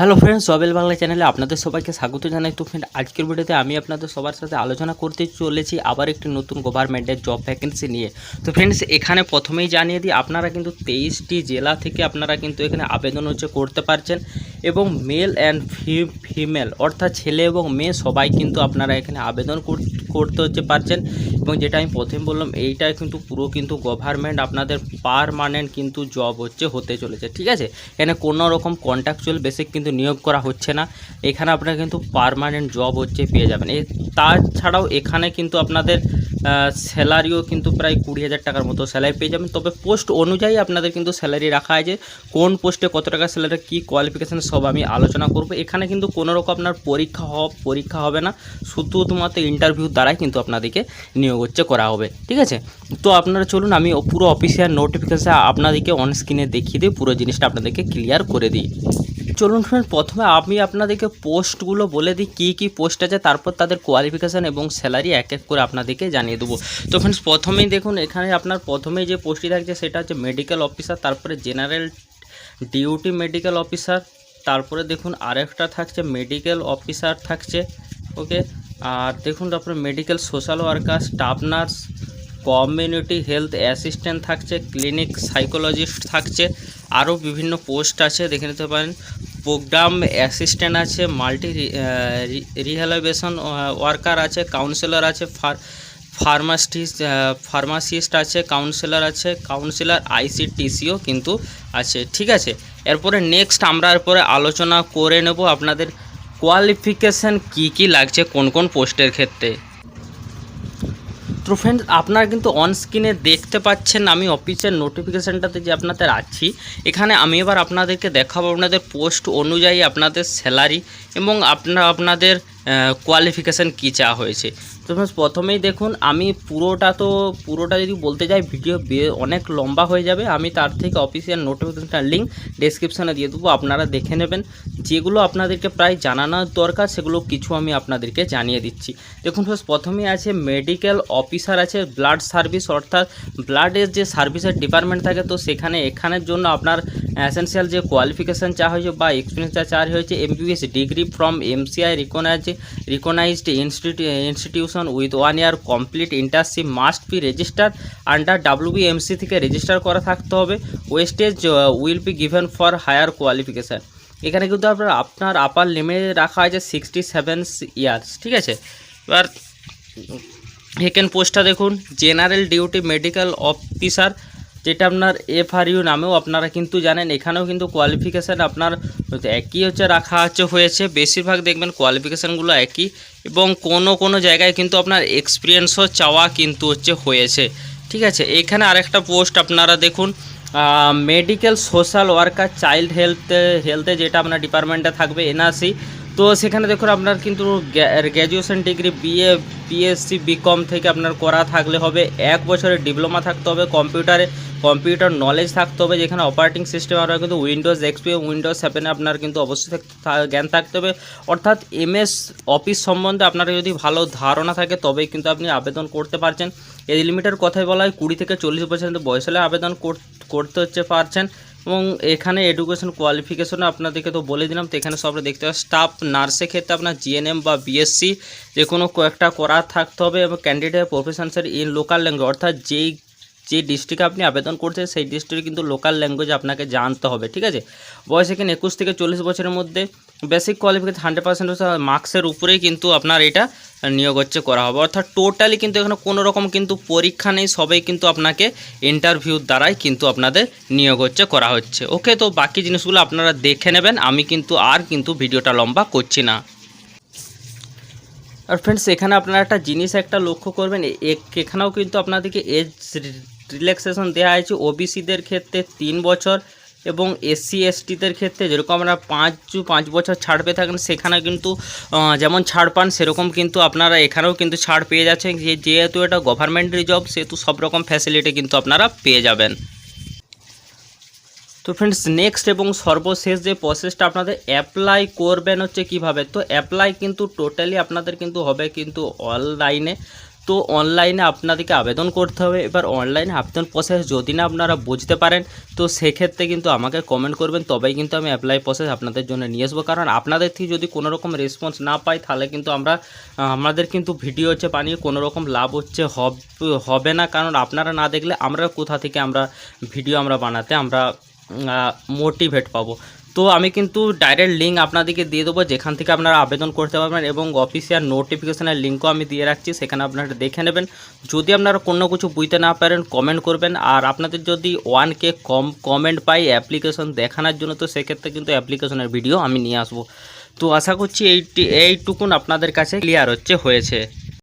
Hello friends সবেল Bangla চ্যানেলে আপনাদের সবাইকে স্বাগত জানাই। তো ফ্রেন্ড আজকের ভিডিওতে আমি আপনাদের সবার সাথে আলোচনা করতে চলেছি আবার একটি নতুন গভর্নমেন্টের জব ভ্যাকেন্সি নিয়ে। তো ফ্রেন্ডস এখানে প্রথমেই জানিয়ে দিই, আপনারা কিন্তু তেইশটি জেলা থেকে আপনারা কিন্তু এখানে আবেদন হচ্ছে করতে পারছেন এবং মেল অ্যান্ড ফিমেল অর্থাৎ ছেলে এবং মেয়ে সবাই কিন্তু আপনারা এখানে আবেদন কর- করতে হচ্ছে পারছেন। এবং যেটা আমি প্রথম বললাম এইটা কিন্তু পুরো কিন্তু গভর্নমেন্ট আপনাদের পারমানেন্ট কিন্তু জব হচ্ছে, হতে চলেছে, ঠিক আছে? এখানে কোনো রকম কন্ট্রাকচুয়াল বেসিক কিন্তু নিয়োগ করা হচ্ছে না। এখানে আপনারা কিন্তু পারমানেন্ট জব হচ্ছে, পেয়ে যাবেন। এ, তাছাড়াও এখানে কিন্তু আপনাদের স্যালারিও কিন্তু প্রায় কুড়ি হাজার টাকার মতো স্যালারি পেয়ে যাবেন। তবে পোস্ট অনুযায়ী আপনাদের কিন্তু স্যালারি রাখা আছে। কোন পোস্টে কত টাকা স্যালারি কী কোয়ালিফিকেশান সব আমি আলোচনা করব। এখানে কিন্তু কোনো রকম আপনার পরীক্ষা পরীক্ষা হবে না। শুধুমাত্র ইন্টারভিউ দ্বারাই কিন্তু আপনাদেরকে নিয়োগ হচ্ছে, করা হবে। ঠিক আছে? তো আপনারা চলুন, আমি পুরো অফিসিয়াল নোটিফিকেশান আপনাদেরকে অন স্ক্রিনে দেখিয়ে দিই, পুরো জিনিসটা আপনাদেরকে ক্লিয়ার করে দিই। চলুন ফ্রেন্ড প্রথমে আমি আপনাদেরকে পোস্টগুলো বলে দিই, কী কী পোস্ট আছে, তারপর তাদের কোয়ালিফিকেশান এবং স্যালারি এক এক করে আপনাদেরকে জানিয়ে দেবো। তো ফ্রেন্ডস প্রথমেই দেখুন, এখানে আপনার প্রথমেই যে পোস্টটি থাকছে, সেটা হচ্ছে মেডিকেল অফিসার তারপরে জেনারেল ডিউটি মেডিকেল অফিসার তারপরে দেখুন আরেকটা থাকছে মেডিকেল অফিসার থাকছে ওকে আর দেখুন, তারপরে medical social worker staff nurse community health assistant থাকছে ক্লিনিক সাইকোলজিস্ট থাকছে, আরও বিভিন্ন পোস্ট আছে, দেখে নিতে পারেন। প্রোগ্রাম অ্যাসিস্ট্যান্ট আছে, মাল্টি রিহ্যাবিলিটেশন ওয়ার্কার আছে, কাউন্সিলর আছে, ফার, ফার্মাসিস্ট ফার্মাসিস্ট আছে, কাউন্সিলর আছে, কাউন্সিলর, আইসিটিসিও কিন্তু আছে, ঠিক আছে? এরপরে নেক্সট আমরা এরপরে আলোচনা করে নেব আপনাদের কোয়ালিফিকেশান কি কি লাগছে, কোন কোন পোস্টের ক্ষেত্রে। তো ফ্রেন্ড আপনারা কিন্তু অন স্ক্রিনে দেখতে পাচ্ছেন আমি অফিসের নোটিফিকেশানটাতে যে আপনাদের আছি। এখানে আমি এবার আপনাদেরকে দেখাবো, আপনাদের পোস্ট অনুযায়ী আপনাদের স্যালারি এবং আপনারা আপনাদের কোয়ালিফিকেশান কী চাওয়া হয়েছে? তো প্রথমেই দেখুন, আমি পুরোটা তো, পুরোটা যদি বলতে যাই ভিডিও অনেক লম্বা হয়ে যাবে। আমি তার থেকে অফিসিয়াল নোটিফিকেশানটার লিঙ্ক ডেসক্রিপশানে দিয়ে দেবো, আপনারা দেখে নেবেন। যেগুলো আপনাদেরকে প্রায় জানানোর দরকার, সেগুলো কিছু আমি আপনাদেরকে জানিয়ে দিচ্ছি। দেখুন first প্রথমেই আছে মেডিকেল অফিসার আছে ব্লাড সার্ভিস অর্থাৎ ব্লাডের যে সার্ভিসের ডিপার্টমেন্ট থাকে, তো সেখানে, এখানের জন্য আপনার এসেন্সিয়াল যে কোয়ালিফিকেশান চা হয়েছে বা এক্সপিরিয়েন্স চা হয়েছে MBBS degree from MCI recognise recognised institution with one year complete internship must be register under WBMC থেকে রেজিস্টার করা থাকতে হবে। Weightage will be given for higher qualification এখানে কিন্তু আপনার আপনার আপার লিমিট রাখা আছে সিক্সটি সেভেন ইয়ার্স ঠিক আছে? এবার সেকেন্ড পোস্টটা দেখুন। জেনারেল ডিউটি মেডিকেল অফিসার যেটা আপনার এফআরইউ নামেও আপনারা কিন্তু জানেন, এখানেও কিন্তু কোয়ালিফিকেশান আপনার একই হচ্ছে রাখা হচ্ছে হয়েছে। বেশিরভাগ দেখবেন কোয়ালিফিকেশানগুলো একই এবং কোনো কোনো জায়গায় কিন্তু আপনার এক্সপিরিয়েন্সও চাওয়া কিন্তু হচ্ছে হয়েছে। ঠিক আছে, এখানে আরেকটা পোস্ট আপনারা দেখুন medical social worker child health হেলথে যেটা আপনার ডিপার্টমেন্টে থাকবে এনআরসি তো সেখানে দেখুন আপনার কিন্তু graduation degree BA BSc BCom থেকে আপনার করা থাকলে হবে, এক বছরের ডিপ্লোমা থাকতে হবে কম্পিউটারে কম্পিউটার নলেজ থাকতে হবে, যেখানে অপারেটিং সিস্টেম আপনার কিন্তু উইন্ডোজ এক্সপি উইন্ডোজ সেভেনে আপনার কিন্তু অবশ্যই জ্ঞান থাকতে হবে। অর্থাৎ এমএস অফিস সম্বন্ধে আপনার যদি ভালো ধারণা থাকে, তবেই কিন্তু আপনি আবেদন করতে পারছেন। এই লিমিটের কথাই বলা হয়, কুড়ি থেকে চল্লিশ বছর বয়স হলে আবেদন কর- করতে হচ্ছে পারছেন। এবং এখানে এডুকেশন কোয়ালিফিকেশনও আপনাদেরকে তো বলে দিলাম, তো এখানে সব দেখতে হবে। স্টাফ নার্সের ক্ষেত্রে আপনার জিএনএম বা বিএসসি যে কোনো কয়েকটা করা থাকতে হবে এবং ক্যান্ডিডেট প্রফেশনসের ইন লোকাল ল্যাঙ্গুয়েজ অর্থাৎ যেই যে ডিস্ট্রিক্টে আপনি আবেদন করছেন, সেই ডিস্ট্রিক্টে কিন্তু লোকাল ল্যাঙ্গুয়েজ আপনাকে জানতে হবে, ঠিক আছে? বয়স এখানে একুশ থেকে চল্লিশ বছরের মধ্যে বেসিক কোয়ালিফিকেশন হান্ড্রেড পার্সেন্ট মার্কসের উপরেই কিন্তু আপনার এটা নিয়োগ হচ্ছে করা হবে। অর্থাৎ টোটালি কিন্তু এখানে কোনো রকম কিন্তু পরীক্ষা নেই, সবাই কিন্তু আপনাকে ইন্টারভিউর দ্বারাই কিন্তু আপনাদের নিয়োগ হচ্ছে করা হচ্ছে। ওকে তো বাকি জিনিসগুলো আপনারা দেখে নেবেন, আমি কিন্তু আর কিন্তু ভিডিওটা লম্বা করছি না। আর ফ্রেন্ডস এখানে আপনারা একটা জিনিস একটা লক্ষ্য করবেন এখানেও কিন্তু আপনাদেরকে এজ রিল্যাক্সেশন দেওয়া হয়েছে। ওবিসিদের ক্ষেত্রে তিন বছর এবং এসসি এসটিদের ক্ষেত্রে যেরকম আপনারা পাঁচ পাঁচ বছর ছাড় পেয়ে থাকেন, সেখানে কিন্তু যেমন ছাড় পান, সেরকম কিন্তু আপনারা এখানেও কিন্তু ছাড় পেয়ে যাচ্ছেন। যে যেহেতু এটা গভর্নমেন্টের জব সেহেতু সব রকম ফ্যাসিলিটি কিন্তু আপনারা পেয়ে যাবেন। তো ফ্রেন্ডস নেক্সট এবং সর্বশেষ যে প্রসেসটা আপনাদের অ্যাপ্লাই করবেন হচ্ছে কীভাবে? তো অ্যাপ্লাই কিন্তু টোটালি আপনাদের কিন্তু হবে কিন্তু অনলাইনে তো অনলাইনে আপনাদেরকে আবেদন করতে হবে। এবার অনলাইনে আবেদন প্রসেস যদি না আপনারা বুঝতে পারেন, তো সেক্ষেত্রে কিন্তু আমাকে কমেন্ট করবেন, তবেই কিন্তু আমি অ্যাপ্লাই প্রসেস আপনাদের জন্য নিয়ে আসব। কারণ আপনাদের থেকে যদি কোনো রকম রেসপন্স না পাই, তাহলে কিন্তু আমরা, আমাদের কিন্তু ভিডিও হচ্ছে বানিয়ে কোনো রকম লাভ হচ্ছে, হবে না। কারণ আপনারা না দেখলে আমরা কোথা থেকে আমরা ভিডিও আমরা বানাতে আমরা মোটিভেট পাবো। তো আমি কিন্তু ডাইরেক্ট লিঙ্ক আপনাদেরকে দিয়ে দেবো, যেখান থেকে আপনারা আবেদন করতে পারবেন এবং অফিসিয়াল নোটিফিকেশনের লিঙ্কও আমি দিয়ে রাখছি, সেখানে আপনারা দেখে নেবেন। যদি আপনারা কোনো কিছু বুঝতে না পারেন কমেন্ট করবেন। আর আপনাদের যদি ওয়ান কে কম কমেন্ট পাই অ্যাপ্লিকেশন দেখানোর জন্য, তো সেক্ষেত্রে কিন্তু অ্যাপ্লিকেশনের ভিডিও আমি নিয়ে আসব। তো আশা করছি এইটি এইটুকুন আপনাদের কাছে ক্লিয়ার হচ্ছে, হয়েছে।